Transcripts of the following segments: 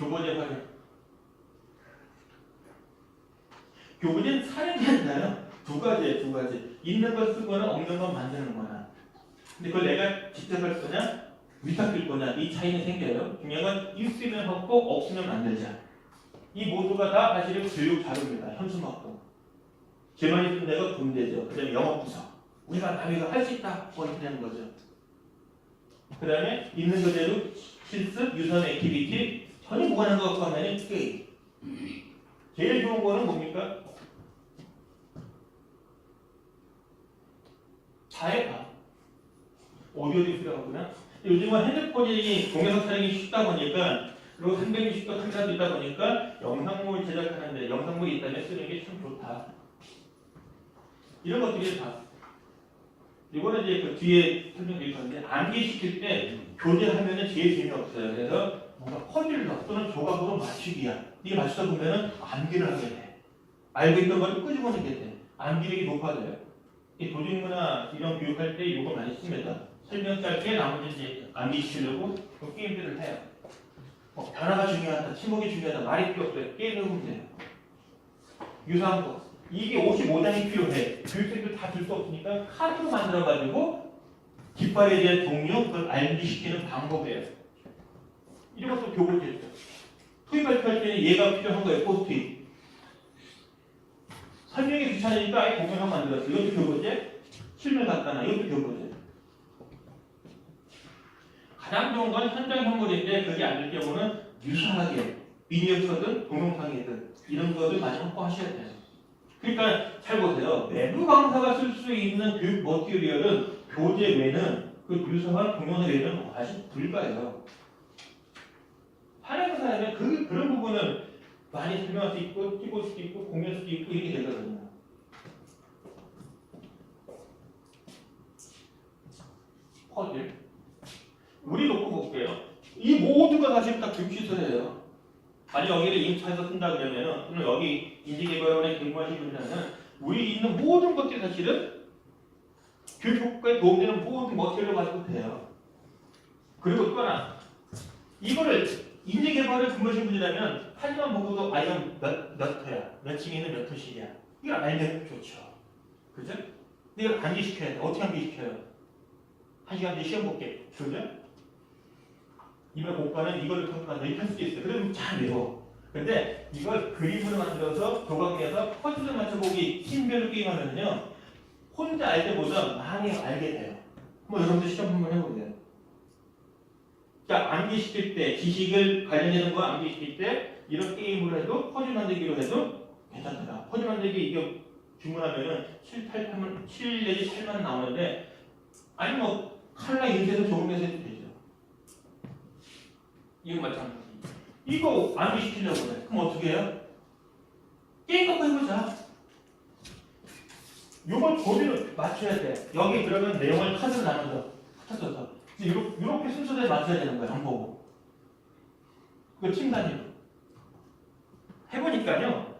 교보제 활용. 사는 게 아니라요. 두 가지예요, 두 가지. 있는 걸 쓰거나 없는 걸 만드는 거나. 근데 그걸 내가 직접 할 거냐, 위탁될 거냐, 이 차이는 생겨요. 중요한 건 있으면 하고 없으면 만들자. 이 모두가 다 사실은 교육 자료입니다. 현수막도. 제일 많이 쓴 데가 군대죠. 그 다음에 영업부서. 우리가 나위가 할 수 있다. 뭐 이렇게 되는 거죠. 그 다음에 있는 그대로 실습, 유선 액티비티, 전혀 무관한 것 같고 하면 게임. 제일 좋은 거는 뭡니까? 다. 오디오 디스가구나 요즘은 핸드폰이 동영상 촬영이 쉽다 보니까 그리고 360도 카메라도 있다 보니까 영상물 제작하는데 영상물이 있다면 쓰는 게 참 좋다. 이런 것들이 다. 이거는 이제 그 뒤에 설명드릴 건데 암기시킬 때 교재하면은 제일 재미없어요. 그래서 뭔가 퍼즐로 또는 조각으로 맞추기야. 이게 맞추다 보면은 암기를 하게 돼. 알고 있던 걸 끄집어내게 돼. 암기력이 높아져요. 이 도중문화 이런 교육할 때 이거 많이 씁니다. 설명 짧게 나머지 이제 암기시키려고 그 게임들을 해요. 뭐 변화가 중요하다, 침묵이 중요하다, 말이 필요 없어요. 게임을 하면 돼요. 유사한 거. 이게 55장이 필요해. 교육생들 다 줄 수 없으니까 카드로 만들어가지고 깃발에 대한 종류, 그걸 암기시키는 방법이에요. 이런 것도 교보제죠. 토익 발표할 때는 얘가 필요한 거예요. 포스트잇. 설명이 귀찮으니까 아예 공명을 만들었어. 이것도 교보제. 실물 갖다나 이것도 교보제. 가장 좋은 건 현장 선물인데 그게 안 될 경우는 유사하게 미니어처든 동영상이든 이런 것을 많이 확보하셔야 돼요. 그러니까 잘 보세요. 외부 강사가 쓸 수 있는 교육 머티리얼은 교재 외는 그 유사한 동영상 외에는 아직 불가해요. 하는 사람은 그 그런 부분은 많이 설명할 수 있고 찍을 수도 있고 공유할 수도 있고 이렇게 되거든요. 퍼즐. 우리 놓고 볼게요. 이 모두가 사실 다 교육시설이에요. 만약 여기를 인차해서 쓴다 그러면은 또는 여기 인지개발원에 근무하신 분들은 우리 있는 모든 것들이 사실은 교육 효과에 도움되는 모든 머티리얼을 가지고 돼요. 그리고 또 하나 이거를 인지개발을 근무하신 분이라면 사진만 보고도 아 이건 몇, 몇 호야 몇 층에 있는 몇 호실이야 이걸 알면 좋죠. 그죠? 근데 이걸 암기시켜야 돼. 어떻게 암기시켜요? 한 시간 뒤에 시험 볼게. 그죠? 이번 공과는 이걸 통과한다 이렇게 할 수도 있어요. 그러면 잘 외워. 근데 이걸 그림으로 만들어서 조각내서 퍼즐을 맞춰보기 팀별로 게임하면요 혼자 알 때 보다 많이 알게 돼요. 한번 여러분들 시험 한번 해보세요. 자, 암기시킬 때 지식을 관련되는 거 암기시킬 때 이런 게임으로 해도 퍼즐 만들기로 해도 괜찮더라. 퍼즐 만들기 이거 주문하면은 7, 8, 8만, 7 내지 8만 나오는데 아니 뭐 칼라 인쇄도 좋은 데서 해도 되죠. 이거 마찬가지. 이거 암기시키려고 그래. 그럼 어떻게 해요? 게임 갖고 해보자. 요걸 고리를 맞춰야 돼. 여기 들어간 내용을 카드로 나눠서 흩어져서 이렇게, 이렇게 순서대로 맞춰야 되는 거야. 안 보고. 그 팀 단위로. 해보니까요.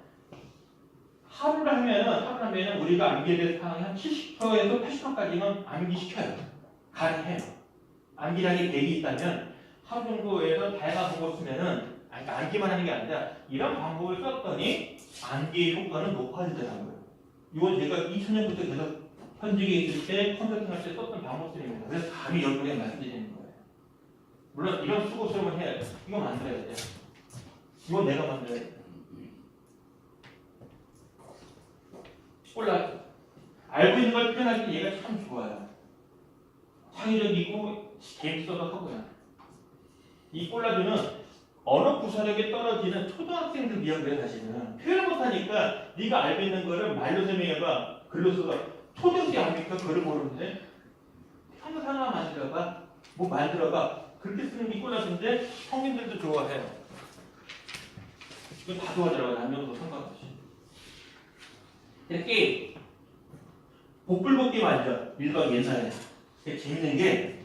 하루를 하면은 하루 하면은 우리가 암기에 대해서 한 70%에서 80%까지는 암기시켜요. 가능해요. 암기량이 100이 있다면 하루 정도에서 다양한 방법을 쓰면은 그러니까 암기만 하는 게 아니라 이런 방법을 썼더니 암기의 효과는 높아지더라고요. 이건 제가 2000년부터 계속 현직에 있을 때 컨설팅 할 때 썼던 방법들입니다. 그래서 감히 여러분에게 말씀드리는 거예요. 물론 이런 수고 수업을 해야 돼. 이거 만들어야 돼. 이건 내가 만들어야 돼. 올라 알고 있는 걸 표현할 때 얘가 참 좋아요. 창의적이고 재밌어도 하고요. 이 콜라주는 언어 구사력에 떨어지는 초등학생들 거예요 사실은 표현 못하니까 네가 알고 있는 거를 말로 설명해봐 글로 써봐 초등학생 아닙니까? 글을 모르는데. 한국 하나 만들어봐. 뭐 만들어봐. 그렇게 쓰는 게 콜라주인데 성인들도 좋아해요. 이거 다 도와주라고 남녀도 상관없이. 게임 복불복기 맞죠 밀박 옛날에. 되게 재밌는 게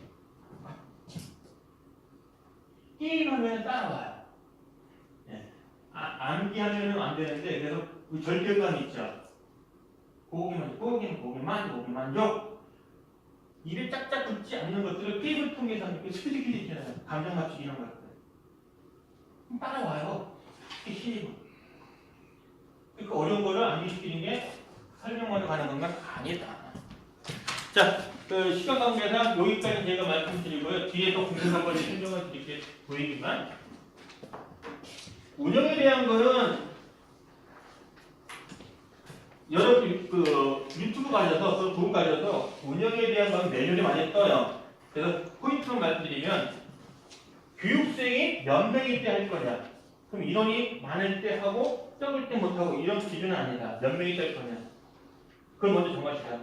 게임하면 따라와요. 예. 아, 암기하면 안 되는데 그래서 그 절벽감 있죠. 고기만 고기만 고기만 고기만 족 입에 짝짝 붙지 않는 것들을 게임을 통해서 이렇게 스피드 있잖아요. 감정 맞추기 이런 것들. 따라와요. 시키고. 그 어려운 거를 안 시키는 게 설명만 가는 건가? 아니다. 자, 그 시간 관계상 여기까지 제가 말씀드리고요. 뒤에 또 궁금한 걸 설명을 드릴게 보이지만 운영에 대한 거는 여러 그, 그 유튜브 가셔서 또 도움 가셔서 운영에 대한 건 매뉴얼이 많이 떠요. 그래서 포인트로 말씀드리면 교육생이 몇 명일 때 할 거냐. 그럼 인원이 많을 때 하고 적을 때 못하고 이런 기준은 아니다. 몇 명이 될 거냐. 그걸 먼저 정하시라.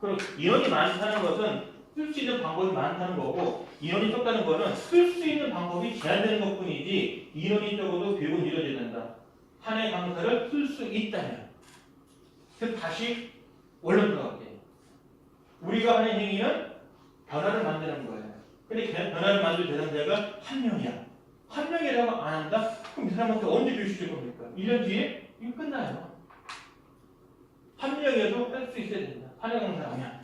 그리고 인원이 많다는 것은 쓸 수 있는 방법이 많다는 거고 인원이 적다는 거는 쓸 수 있는 방법이 제한되는 것뿐이지 인원이 적어도 교육은 이루어져야 된다. 한 해 강사를 쓸 수 있다면 그 다시 원론 들어갈게요. 우리가 하는 행위는 변화를 만드는 거예요. 근데 그 변화를 만들 대상자가 한 명이야. 한 명이라고 안 한다? 그럼 이 사람한테 언제 교육 줄 겁니까? 1년 뒤에 이거 끝나요. 한 명이어도 할수 있어야 된다. 한해 강사 아니야.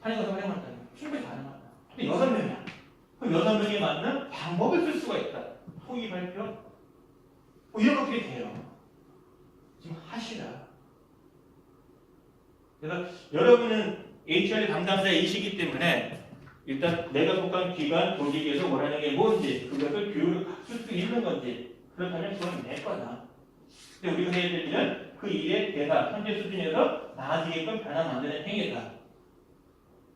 한해 강사 활용한다면 충분히 가능하다. 근데 여섯 명이야. 그럼 여섯 명이 맞는 방법을 쓸 수가 있다. 토의 발표? 뭐 이런 것들이 돼요. 지금 하시라. 그래서 여러분은 HR 담당자이시기 때문에 일단 내가 속한 기관, 조직에서 원하는 게 뭔지 그것을 교육을 갖출 수 있는 건지 그렇다면 그건 내 거다. 근데 우리가 해야 될 일은 그 일의 대사, 현재 수준에서 나아지게끔 변화 만드는 행위다.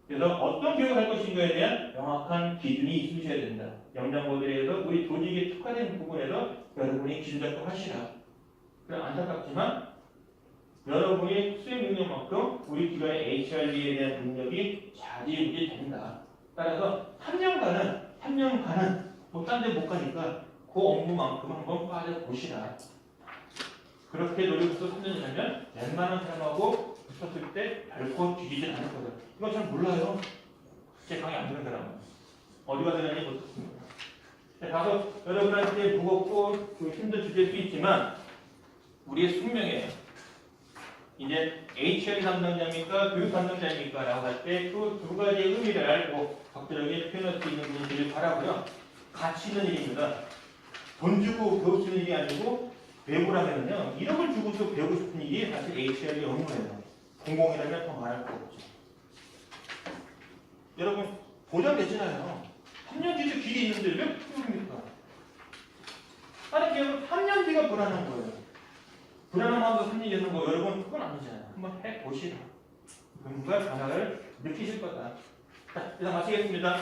그래서 어떤 교육을 할 것인가에 대한 명확한 기준이 있으셔야 된다. 영장 모델에서 우리 조직에 특화된 부분에서 여러분이 기준 작성하시라. 그래 안타깝지만 여러분이 수행 능력만큼 우리 기관의 HRD에 대한 능력이 좌지우지 된다. 따라서 3년간은 3년간은 뭐딴데 못 가니까 그 업무만큼 한번 빠져보시라. 그렇게 노력해서 3년 살면 웬만한 사람하고 붙었을 때 결코 뒤지지 않을 거다. 이거 잘 몰라요. 제 강의 안 듣는 사람은. 어디가 되느니 못 듣습니다. 자, 가서 여러분한테 무겁고 그 힘든 주제일 수 있지만 우리의 숙명이에요. 이제 HR 담당자입니까? 교육 담당자입니까? 라고 할 때 그 두 가지의 의미를 알고 적절하게 표현할 수 있는 분들을 바라고요. 가치 있는 일입니다. 돈 주고 배우시는 일이 아니고 외부라면요. 1억을 주고서 배우고 싶은 일이 사실 HR의 업무예요. 공공이라면 더 말할 거 없죠. 여러분 보장되시나요? 3년 뒤도 길이 있는데 왜 그럽니까? 다른 기업은 3년 뒤가 불안한 거예요. 불안한 마음도 3년 되는 거 여러분 그건 아니잖아요. 한번 해보시라. 뭔가 변화를 느끼실 거다. 자, 이상 마치겠습니다.